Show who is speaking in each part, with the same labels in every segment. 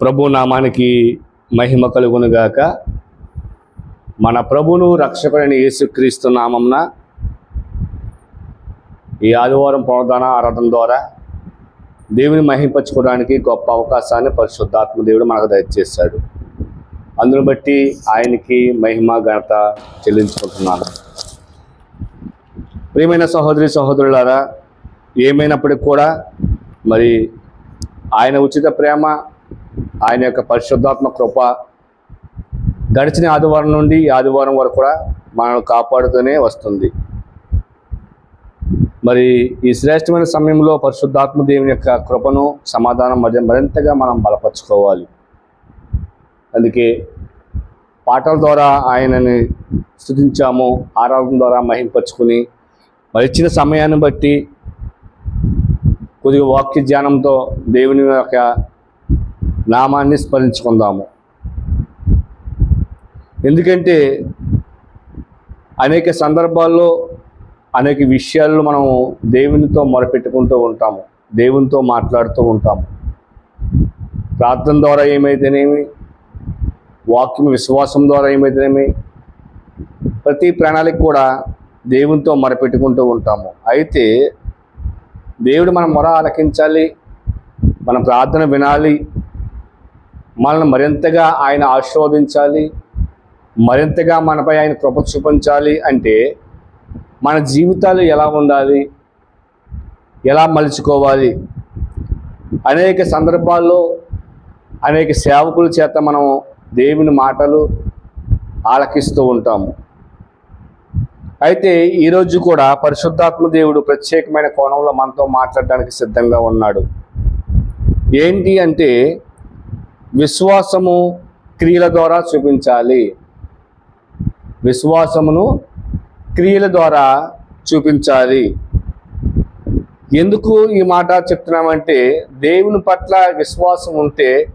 Speaker 1: ప్రభు నామానికి మహిమ కలుగునుగాక. మన ప్రభును రక్షకుడైన యేసుక్రీస్తు నామంన ఈ ఆదివారం ప్రవధాన ఆరాధన ద్వారా దేవుని మహింపరచుకోవడానికి గొప్ప అవకాశాన్ని పరిశుద్ధాత్మ దేవుడు మనకు దయచేశాడు. అందును బట్టి ఆయనకి మహిమ ఘనత చెల్లించుకుంటున్నాను. ప్రియమైన సహోదరి సహోదరులారా ఏమైనప్పటికి కూడా మరి ఆయన ఉచిత ప్రేమ ఆయన యొక్క పరిశుద్ధాత్మ కృప గడిచిన ఆదివారం నుండి ఈ ఆదివారం వరకు కూడా మనల్ని కాపాడుతూనే వస్తుంది. మరి ఈ శ్రేష్టమైన సమయంలో పరిశుద్ధాత్మ దేవుని యొక్క కృపను సమాధానం మధ్య మరింతగా మనం బలపరుచుకోవాలి. అందుకే పాటల ద్వారా ఆయనని స్థుతించాము ఆరాధన ద్వారా మహింపరుచుకుని మరి ఇచ్చిన సమయాన్ని బట్టి కొద్దిగా వాక్య ధ్యానంతో దేవుని యొక్క నామాన్ని స్మరించుకుందాము. ఎందుకంటే అనేక సందర్భాల్లో అనేక విషయాల్లో మనం దేవునితో మొరపెట్టుకుంటూ ఉంటాము దేవునితో మాట్లాడుతూ ఉంటాము. ప్రార్థన ద్వారా ఏమైతేనేమి వాక్యం విశ్వాసం ద్వారా ఏమైతేనేమి ప్రతి ప్రణాళిక కూడా దేవునితో మొరపెట్టుకుంటూ ఉంటాము. అయితే దేవుడు మన మొర ఆలకించాలి మన ప్రార్థన వినాలి మనల్ని మరింతగా ఆయన ఆశీర్వదించాలి మరింతగా మనపై ఆయన కృప చూపించాలి అంటే మన జీవితాలు ఎలా ఉండాలి ఎలా మలుచుకోవాలి? అనేక సందర్భాల్లో అనేక సేవకుల చేత మనం దేవుని మాటలు ఆలకిస్తూ ఉంటాము. అయితే ఈరోజు కూడా పరిశుద్ధాత్మ దేవుడు ప్రత్యేకమైన కోణంలో మనతో మాట్లాడడానికి సిద్ధంగా ఉన్నాడు. ఏంటి అంటే విశ్వాసము క్రియల ద్వారా చూపించాలి. విశ్వాసమును క్రియల ద్వారా చూపించాలి. ఎందుకు ఈ మాట చెప్తున్నామంటే దేవుని పట్ల విశ్వాసం ఉంటే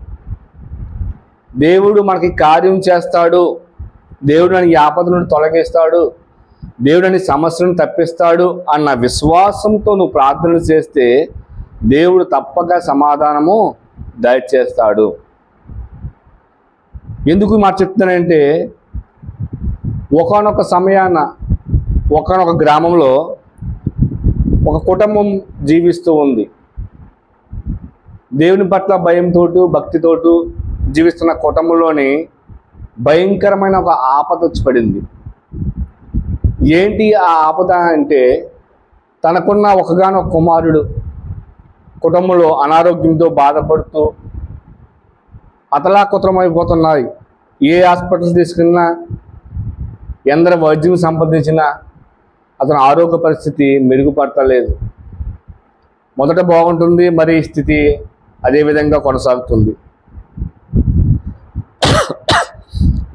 Speaker 1: దేవుడు మనకి కార్యం చేస్తాడు. దేవుడు నన్ను ఈ నుండి తొలగిస్తాడు. దేవుడు అని సమస్యను తప్పిస్తాడు అన్న విశ్వాసంతో నువ్వు ప్రార్థన చేస్తే దేవుడు తప్పక సమాధానము దయచేస్తాడు. ఎందుకు మాట చెప్తున్నానంటే ఒకనొక సమయాన ఒకనొక గ్రామంలో ఒక కుటుంబం జీవిస్తూ ఉంది. దేవుని పట్ల భయంతో భక్తితోటు జీవిస్తున్న కుటుంబంలోని భయంకరమైన ఒక ఆపద వచ్చి పడింది. ఏంటి ఆ ఆపద అంటే తనకున్న ఒకగానొక కుమారుడు కుటుంబంలో అనారోగ్యంతో బాధపడుతూ అతలాకుతలమైపోతున్నాయి. ఏ హాస్పిటల్ తీసుకున్నా ఎందర వైద్యం సంపాదించినా అతని ఆరోగ్య పరిస్థితి మెరుగుపడతలేదు. మొదట బాగుంటుంది మరి స్థితి అదే విధంగా కొనసాగుతుంది.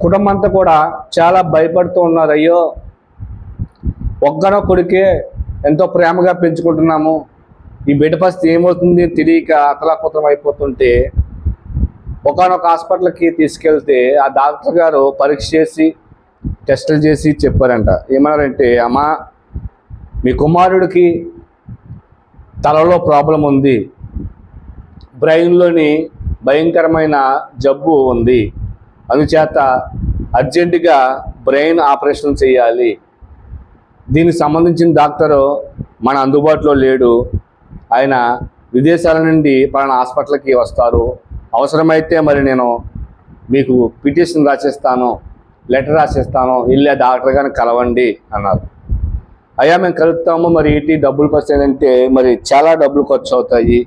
Speaker 1: కుటుంబం అంతా కూడా చాలా భయపడుతూ ఉన్నారు. అయ్యో ఒక్కనో కొడుకే ఎంతో ప్రేమగా పెంచుకుంటున్నాము. ఈ బిడ్డ పరిస్థితి ఏమవుతుంది తెలియక అతలాకుతలం అయిపోతుంటే ఒకనొక హాస్పిటల్కి తీసుకెళ్తే ఆ డాక్టర్ గారు పరీక్ష చేసి టెస్టులు చేసి చెప్పారంట. ఏమన్నారంటే అమ్మా మీ కుమారుడికి తలలో ప్రాబ్లం ఉంది. బ్రెయిన్లోని భయంకరమైన జబ్బు ఉంది. అందుచేత అర్జెంటుగా బ్రెయిన్ ఆపరేషన్ చేయాలి. దీనికి సంబంధించిన డాక్టరు మన అందుబాటులో లేడు. ఆయన విదేశాల నుండి పలానా హాస్పిటల్కి వస్తారు. అవసరమైతే మరి నేను మీకు పిటిషన్ రాసిస్తాను లెటర్ రాసిస్తాను వెళ్ళి డాక్టర్ గారిని కలవండి అన్నారు. అయ్యా మేము కలుపుతాము మరి ఇటీ డబ్బులు ఖర్చు ఏంటంటే మరి చాలా డబ్బులు ఖర్చు అవుతాయి.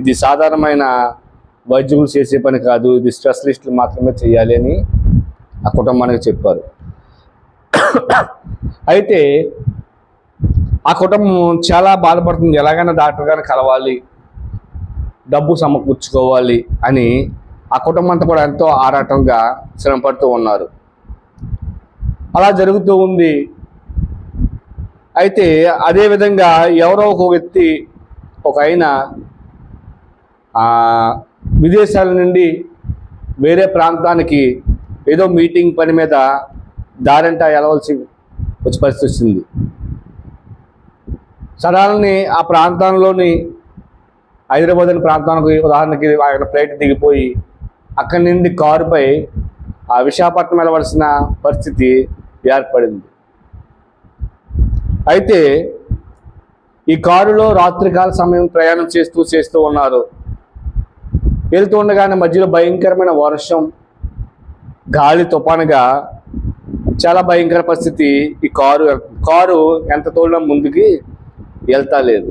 Speaker 1: ఇది సాధారణమైన వైద్యులు చేసే పని కాదు ఇది స్పెషలిస్టులు మాత్రమే చేయాలి అని ఆ కుటుంబానికి చెప్పారు. అయితే ఆ కుటుంబం చాలా బాధపడుతుంది. ఎలాగైనా డాక్టర్ గారిని కలవాలి. డబ్బు సమకూర్చుకోవాలి అని ఆ కుటుంబం అంతా కూడా ఎంతో ఆరాటంగా శ్రమపడుతూ ఉన్నారు. అలా జరుగుతూ ఉంది. అయితే అదేవిధంగా ఎవరో ఒక వ్యక్తి ఒక ఆయన విదేశాల నుండి వేరే ప్రాంతానికి ఏదో మీటింగ్ పని మీద దారంట వెళ్ళవలసి వచ్చే పరిస్థితి వచ్చింది. సడాలని ఆ ప్రాంతంలోని హైదరాబాద్ అనే ప్రాంతానికి ఉదాహరణకి ఆయన ఫ్లైట్ దిగిపోయి
Speaker 2: అక్కడి నుండి కారుపై ఆ విశాఖపట్నం వెళ్ళవలసిన పరిస్థితి ఏర్పడింది. అయితే ఈ కారులో రాత్రికాల సమయం ప్రయాణం చేస్తూ చేస్తూ ఉన్నారు. వెళ్తూ ఉండగానే మధ్యలో భయంకరమైన వర్షం గాలి తుఫానుగా చాలా భయంకర పరిస్థితి ఈ కారు కారు ఎంత తోలినా ముందుకి వెళ్తా లేదు.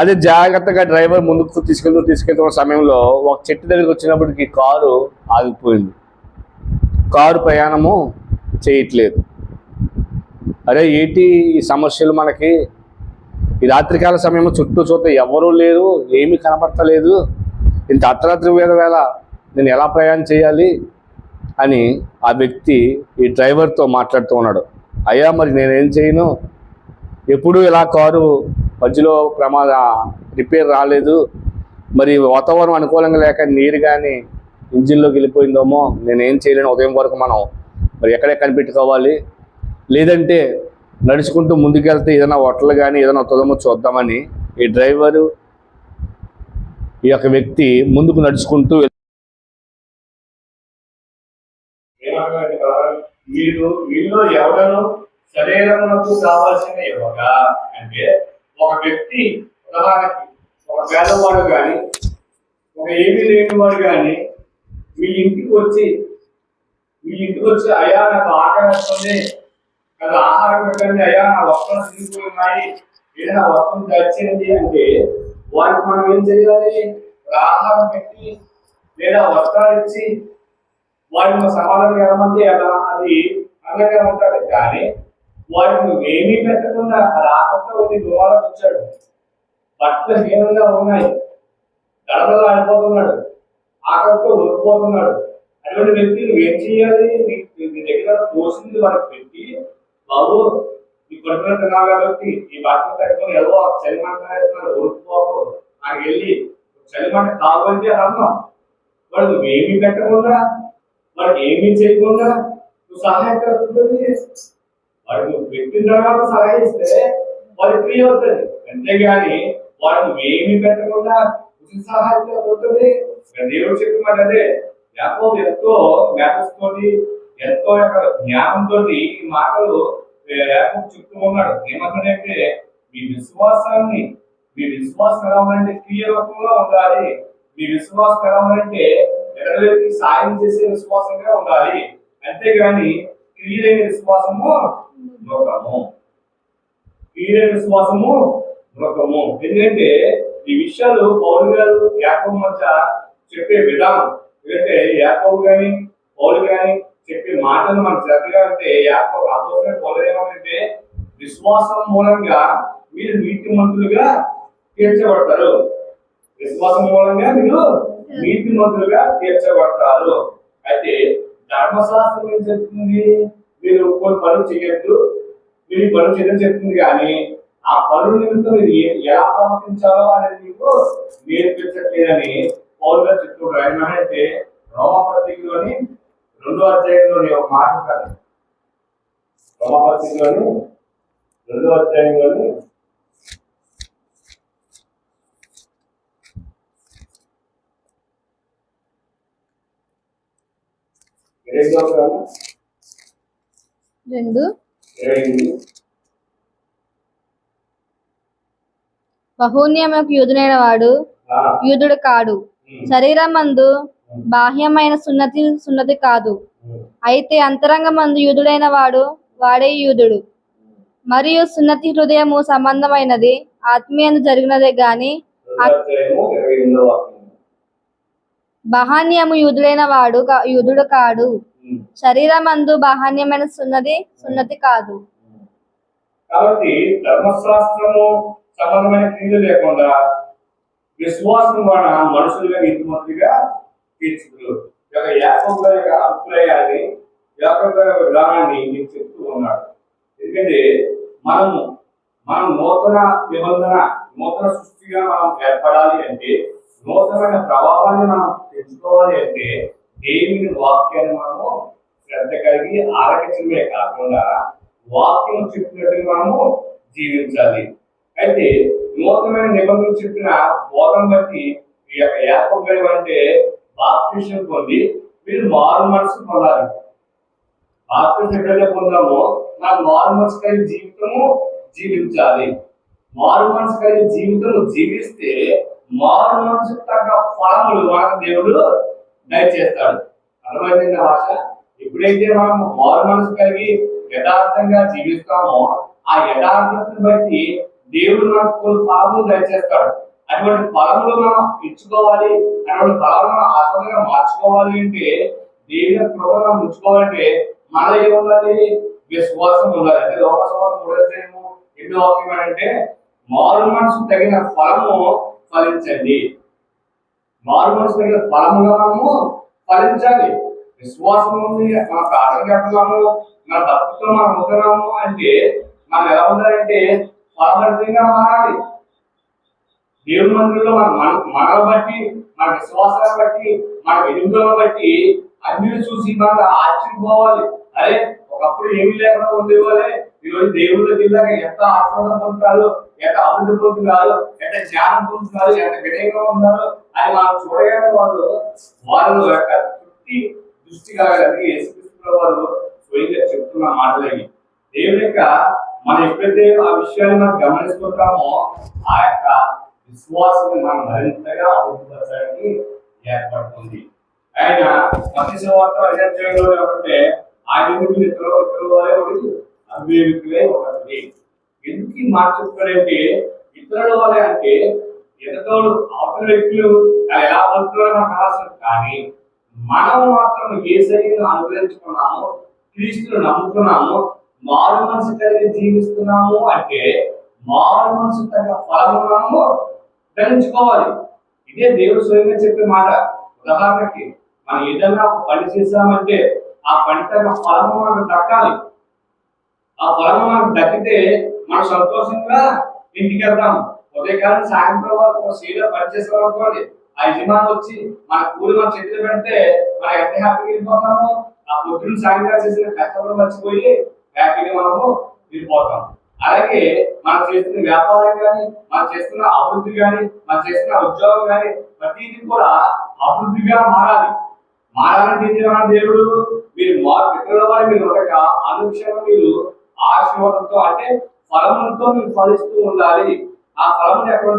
Speaker 2: అదే జాగ్రత్తగా డ్రైవర్ ముందుకు తీసుకెళ్తూ తీసుకెళ్తున్న సమయంలో ఒక చెట్టు దగ్గరికి వచ్చినప్పటికి కారు ఆగిపోయింది. కారు ప్రయాణము చేయట్లేదు. అరే ఏంటి ఈ సమస్యలు మనకి? ఈ రాత్రికాల సమయంలో చుట్టూ చూస్తే ఎవరూ లేరు ఏమీ కనపడతలేదు. ఇంత అర్ధరాత్రి వేళ వేళ నేను ఎలా ప్రయాణం చేయాలి అని ఆ వ్యక్తి ఈ డ్రైవర్తో మాట్లాడుతూ ఉన్నాడు. అయ్యా మరి నేనేం చేయను? ఎప్పుడూ ఇలా కారు మధ్యలో ప్రమాద రిపేర్ రాలేదు. మరి వాతావరణం అనుకూలంగా లేక నీరు కానీ ఇంజిన్లోకి వెళ్ళిపోయిందేమో నేనేం చేయలేను. ఉదయం వరకు మనం మరి ఎక్కడే కనిపెట్టుకోవాలి. లేదంటే నడుచుకుంటూ ముందుకెళ్తే ఏదైనా హోటల్ కానీ ఏదైనా వస్తుందేమో చూద్దామని ఈ డ్రైవరు ఈ యొక్క వ్యక్తి ముందుకు నడుచుకుంటూ
Speaker 1: వీళ్ళు వీళ్ళు ఎవరను శరీరమునకు కావాల్సిన ఇవ్వగా అంటే ఒక వ్యక్తి ఉదాహరణకి ఒక పేదవాడు కానీ ఒక ఏమీ లేనివాడు కానీ మీ ఇంటికి వచ్చి మీ ఇంటికి వచ్చి అయ్యా నాకు ఆకలి వస్తుంది. నాకు ఆహారం పెట్టండి. అయ్యా నా వస్త్రం తీసుకుని ఉన్నాయి. ఏదైనా వస్త్రం తెచ్చింది అంటే వారికి మనం ఏం చేయాలి? ఆహారం పెట్టి లేదా వస్త్రాలు ఇచ్చి వాడిని సమాధానం ఏమంటే ఎలా అది అందంగా ఉంటాడు కానీ వాడు నువ్వేమీ పెట్టకుండా రాకుండా ఆకలితో ఉండి గోవాలకు వచ్చాడు బట్టలు హీనంగా ఉన్నాయి. గడపలు ఆడిపోతున్నాడు. ఆకలితో ఉడికిపోతున్నాడు అటువంటి వ్యక్తి నువ్వేం చేయాలి నీ దగ్గర పోసింది వాడికి పెట్టి బాబు నీ కొడుకున కాబట్టి ఈ బట్టలు కట్టుకొని ఎవరో చలిమంట వేస్తున్నాడు. ఉడికిపోకు నాకు వెళ్ళి చలిమంట కావాలంటే అని అన్నాం వాడు నువ్వేమీ పెట్టకుండా వాడికి ఏమీ చేయకుండా నువ్వు సహాయం కలుగుతుంది వాడు వ్యక్తి పెట్టిన తర్వాత సహాయం ఇస్తే వాడి ఫ్రీ అవుతుంది అంతేగాని వాడు ఏమి పెట్టకుండా ఉచిత సహాయం అవుతుంది దేవుడు చెప్పిన మాట అదే. యాకో ఎంతో మేధస్తోటి ఎంతో యొక్క జ్ఞానంతో ఈ మాటలు యాకో చెప్తూ ఉన్నాడు. ఏమంటాడంటే మీ విశ్వాసాన్ని మీ విశ్వాసం ఎలా ఉందంటే క్రియ రూపంలో ఉండాలి. మీ విశ్వాసం ఎలా ఉందంటే ఎడలకి సాయం చేసే విశ్వాసంగా ఉండాలి. అంతేగాని క్రియలేని విశ్వాసము లోకము. ఈయన విశ్వాసము లోకము. ఎందుకంటే ఈ విషయాలు పౌరు గారు యాకం మధ్య చెప్పే విధానం. ఎందుకంటే యాకోబు గాని పౌరు గాని చెప్పే మాటలు మనం శ్రద్ధగా అంటే యాకోబు అపోసిన పౌరు ఏమంటే విశ్వాసం మూలంగా మీరు నీతిమంతులుగా తీర్చబడతారు. విశ్వాసం మూలంగా మీరు నీతిమంతులుగా తీర్చబడతారు. అయితే ధర్మశాస్త్రం ఏం చెప్తుంది? మీరు కొన్ని పనులు చేయొద్దు. మీరు ఈ పనులు చేయడం చెప్తుంది కానీ ఆ పనుల నిమిత్తం మీరు ఎలా ప్రవర్తించాలో అనేది మీకు నేర్పించట్లేదని పౌరుగా చెప్తున్నారు. ఆయన అంటే రోమపత్రికలోని రెండో అధ్యాయంలోని ఒక మాట కాదు. రోమపత్రికలోని రెండో అధ్యాయంలోని రెండో కాదు
Speaker 3: రెండు. బహున్యములకు యూదుడైన వాడు యూదుడు కాడు. శరీరమందు బాహ్యమైన సున్నతి సున్నతి కాదు. అయితే అంతరంగమందు యూదుడైన వాడు వాడే యూదుడు. మరియు సున్నతి హృదయము సంబంధమైనది ఆత్మీయందు జరిగినదే గాని బహాన్యము యూదుడైన వాడు యూదుడు కాడు.
Speaker 1: శరీరం
Speaker 3: అందు బాహాన్యమైన సున్నతి సున్నతి కాదు.
Speaker 1: కాబట్టి ధర్మశాస్త్రము సమానమైన క్రియలు లేకుండా విశ్వాసం వలన మనుషులుగా నీతిమంతులుగా తీర్చుకులు యొక్క గారి యొక్క అభిప్రాయాన్ని యాకోబు గారి యొక్క విధానాన్ని మీకు చెప్తూ ఉన్నాడు ఎందుకంటే మనము మనం నూతన నిబంధన నూతన సృష్టిగా మనం ఏర్పడాలి అంటే నూతనమైన ప్రభావాన్ని మనం తెచ్చుకోవాలి అంటే దేవుని వాక్యాన్ని మనము శ్రద్ధ కలిగి ఆలకించడమే కాకుండా వాక్యం చెప్పినట్టు మనము జీవించాలి. అయితే నూతనమైన నిబంధన చెప్పిన బోధన బట్టి ఈ యొక్క యాకోబు అంటే బాప్టిషన్ పొంది మీరు మారు మనసు పొందాలి. బాప్టిషన్ ఎప్పుడైతే పొందామో మారు మనసు కలిగి జీవితము జీవించాలి. మారు మనసు కలిగి జీవితము జీవిస్తే మారు మనసు తగ్గ ఫలములు మన దేవుడు దయచేస్తాడు అర్థమైంది నా భాష? ఎప్పుడైతే మనం మారు మనసు కలిగి యథార్థంగా జీవిస్తామో ఆ యథార్థతను బట్టి దేవుడు మనకు కొన్ని ఫలములు దయచేస్తాడు. అటువంటి ఫలములు మనం ఇచ్చుకోవాలి అటువంటి ఫలములు మనం మార్చుకోవాలి అంటే దేవుని కృపను ఉంచుకోవాలంటే మన ఏముండాలి? విశ్వాసం ఉండాలి. అంటే లోకసభ మూడో ఎన్ని వాక్యం అంటే మారు మనసు తగిన ఫలము ఫలించండి. మారు మనసు తగిన ఫలముగా మనము ఫలించాలి. విశ్వాసం ఉంది మన ప్రార్థన చేస్తున్నాము మన భక్తితో మనం ఉంటున్నాము అంటే మనం ఎలా ఉండాలంటే ఫలవంతంగా మారాలి. దేవుని మందిరంలో మన మన- మనల్ని బట్టి మన విశ్వాసాన్ని బట్టి మన ఎదుగుదలను బట్టి అన్ని చూసి మనం ఆశ్చర్యపోవాలి. అరే ఒకప్పుడు ఏమీ లేకుండా ఉండేవాళ్ళే. ఈరోజు దేవుళ్ళ జిల్లాగా ఎంత ఆశీర్వాదం పొందుతారు ఎంత అభివృద్ధి పొందుతున్నారు ఎంత జ్ఞానం పొందుతున్నారు ఎంత వినయంగా ఉన్నారు అని మనం చూడగానే వాళ్ళు వాళ్ళు యొక్క తృప్తి దృష్టి కలగాలి యేసుక్రీస్తు వారు స్వయంగా చెప్తున్న మాటలవి దేవుని యొక్క మనం ఎప్పుడైతే ఆ విషయాన్ని మనం గమనిస్తుంటామో ఆ యొక్క విశ్వాసాన్ని మనం మరింతగా అభివృద్ధి ఏర్పడుతుంది. ఆయన మత్స్య వార్త అధ్యక్షంలో ఏమంటే ఆయన ఎందుకు ఇతరులు ఇతరుల వారే ఒకటి అవివేకులే ఒకటి ఎందుకు ఈ మాట చెప్తాడంటే ఇతరుల వల్ల అంటే ఎదటోడు అవతల వ్యక్తులు ఎలా బతుకుతారో మనకు అవసరం కానీ మనం మాత్రం ఏ శరీరం అనుగ్రహించుకున్నాము క్రీస్తును నమ్ముకున్నాము మారు మనసు కలిగి జీవిస్తున్నాము అంటే మారు మనసు తగ్గ ఫలము మనము గ్రహించుకోవాలి. ఇదే దేవుడు స్వయంగా చెప్పే మాట. ఉదాహరణకి మనం ఏదైనా ఒక పని చేసామంటే ఆ పని తగ్గ ఫలము మనకు దక్కాలి. ఆ ఫలం మనకు దక్కితే మనం సంతోషంగా ఇంటికి వెళ్తాం ఉదయకాలం సాయంత్రం వరకు ఒక సీలో పనిచేస్తాం అనుకోండి. ఆ యజమాని వచ్చి మన కూలి మన చేతిలో పెడితే మనం ఎంత హ్యాపీగా వెళ్ళిపోతాము ఆ పొద్దున్న సాయంత్రం చేసిన కష్టపడి మర్చిపోయి హ్యాపీగా మనము వెళ్ళిపోతాం. అలాగే మనం చేస్తున్న వ్యాపారం కానీ మనం చేస్తున్న అభివృద్ధి కానీ మనం చేస్తున్న ఉద్యోగం కానీ ప్రతిదీ కూడా అభివృద్ధిగా మారాలి. మారాలంటే దేవుడు మీరు మార్పు ఇతరుల వారి మీరు ఉండక అనుక్షణం మీరు ఆశీర్వాదంతో అంటే ఫలములతో మీరు ఫలిస్తూ ఉండాలి. ఆ ఫలములు ఎక్కడ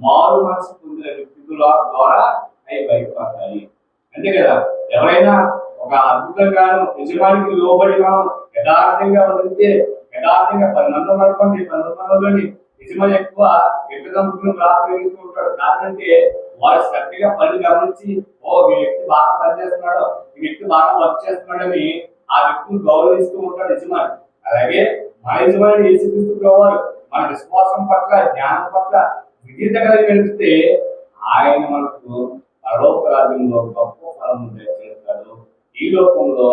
Speaker 1: మారు మనసు పొందిన వ్యక్తుల ద్వారా అవి బయటపడతాయి. అంతే కదా? ఎవరైనా ఒక అద్భుతంగాను యజమానికి లోబడి మనం యథార్థంగా వదిలితే యథార్థంగా పది మంది అనుకోండి పది మందిలోని యజమాని ఎక్కువ వ్యక్తిగతులను ప్రారంభిస్తూ ఉంటాడు. కారణంటే వారు శ్రద్ధగా పని గమనించి ఓ ఈ వ్యక్తి బాగా పనిచేస్తున్నాడు ఈ వ్యక్తి బాగా వర్క్ చేస్తున్నాడని ఆ వ్యక్తిని గౌరవిస్తూ ఉంటాడు యజమాని. అలాగే మన యజమాని యేసుక్రీస్తు ప్రభువారు మన విశ్వాసం పట్ల జ్ఞానం పట్ల విధేయత కలిగి నడిపితే ఆయన మనకు పరలోక రాజ్యంలో గొప్ప ఫలం చేస్తాడు ఈ లోకంలో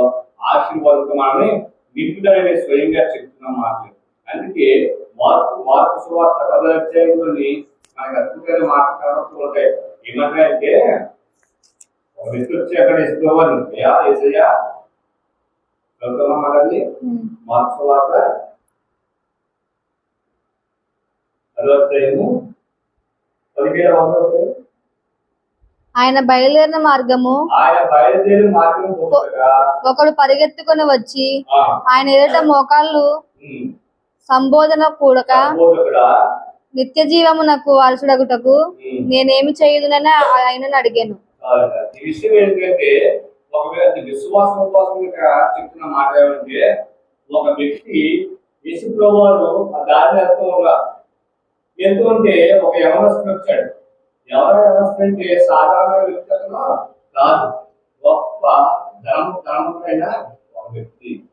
Speaker 1: ఆశీర్వాదంతో మనమే నింపుదలని స్వయంగా చెప్తున్న మాటలు అందుకే మార్పు మార్పు సువార్త పదార్థంలోని మనకు అద్భుతమైన మాటలు కనబడుతూ ఉంటాయి. ఏమంటే ఒక వ్యక్తి వచ్చి అక్కడ ఇసుకోవాలి ఏసయ్యా
Speaker 3: ఆయన బయలుదేరిన మార్గము
Speaker 1: ఆయన బయలుదేరి మార్గం పోగా
Speaker 3: ఒకడు పరిగెత్తుకొని వచ్చి ఆయన ఎదుట మోకాళ్ళు సంబోధన కూడక నిత్య జీవమునకు వారసుడగుటకు నేనేమి చేయుదునని ఆయనను అడిగాను.
Speaker 1: ఈ విషయం ఏంటంటే ఒక వ్యక్తి విశ్వాసం కోసం ఇక్కడ చెప్తున్న మాట ఏమంటే ఒక వ్యక్తి యేసు ప్రభువారు ఆ దారిని వెళ్తూ ఉన్నారు. ఒక యవనస్తుని వచ్చాడు. ఎవరు యవనస్తుడు అంటే సాధారణ వ్యక్తి కాదు. గొప్ప ధనం ధనముడైన ఒక వ్యక్తి.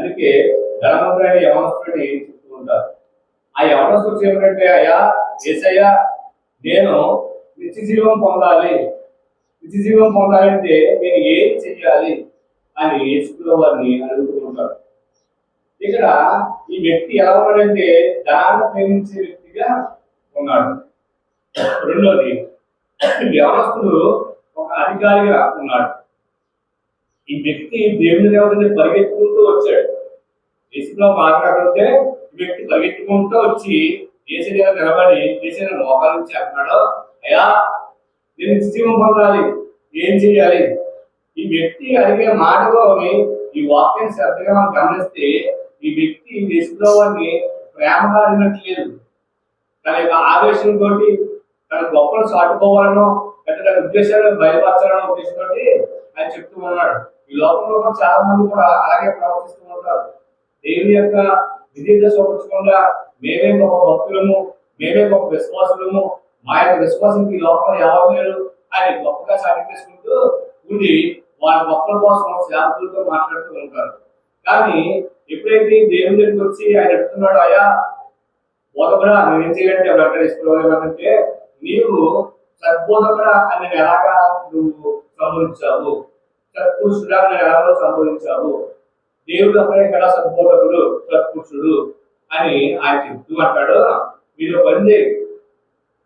Speaker 1: అందుకే ధనముడైన యవనస్తుడిని చెప్తూ ఉంటారు. ఆ యవనస్తుడు ఏమిటంటే అయ్యా ఏసయ్యా నేను నిత్య జీవం పొందాలి. నిత్య జీవం పొందాలంటే ఏం చెయ్యాలి అని యేసుక్రీస్తు వారిని అడుగుతూ ఇక్కడ ఈ వ్యక్తి ఎలా ఉన్నాడంటే దాన్ని ప్రేమించే వ్యక్తిగా ఉన్నాడు. రెండోది వ్యవస్థలు ఒక అధికారిగా ఉన్నాడు. ఈ వ్యక్తి దేవుని దేవతని పరిగెత్తుకుంటూ వచ్చాడు. యేసులో మాట్లాడుతుంటే ఈ వ్యక్తి పరిగెత్తుకుంటూ వచ్చి ఏసీ దగ్గర నిలబడి ఏసీ మోకాల నుంచి అంటున్నాడు అయ్యా నేను జీవం పొందాలి. ఏం చేయాలి ఈ వ్యక్తి అడిగే మాటలోని ఈ వాక్యం శ్రద్ధగా మనం గమనిస్తే ఈ వ్యక్తి యేసుప్రభుని ప్రేమగా అడిగినట్లేదు. తన యొక్క ఆవేశంతో తన గొప్పను చాటుకోవాలనో లేదా తన ఉద్దేశాలను బయలుపరచాలనో ఉద్దేశంతో ఆయన చెప్తూ ఉన్నాడు. ఈ లోకంలో కూడా చాలా మంది కూడా అలాగే ప్రవర్తిస్తూ ఉంటారు. దేవుని యొక్క విధేయత చూపించకుండా మేమే గొప్ప భక్తులము మేమే గొప్ప విశ్వాసులము మా యొక్క విశ్వాసం ఈ లోకంలో ఎవరు లేరు ఆయన గొప్పగా సాటించేసుకుంటూ ఉండి వాళ్ళ గొప్పల కోసం శాంతులతో మాట్లాడుతూ ఉంటారు. కానీ ఎప్పుడైతే దేవుని దగ్గరికి వచ్చి ఆయన చెప్తున్నాడు అయ్యా బోధకుడా నేను ఏం చేయాలంటే డాక్టర్ ఇసుకోవాలంటే నీవు సద్బోధకుడా అని ఎలాగా నువ్వు సంబోధించావు? సత్పురుషుడా అని ఎలాగో సంబోధించావు? దేవుడు అక్కడే కదా సద్బోధకుడు సత్పురుషుడు అని ఆయన చెప్తూ అంటాడు. మీరు పని చేయి.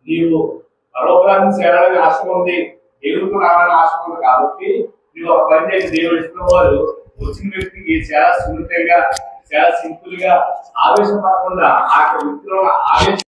Speaker 1: నీవు పరోపరాన్ని చేరాలని ఆశ ఉంది. దేవుడితో రావాలని ఆశ కాబట్టి నువ్వు ఒక పని చేసి దేవుడు ఇస్తున్న వారు వచ్చిన వ్యక్తికి చాలా సున్నితంగా చాలా సింపుల్గా ఆవేశపడకుండా ఆ యొక్క వ్యక్తిలో ఆవేశం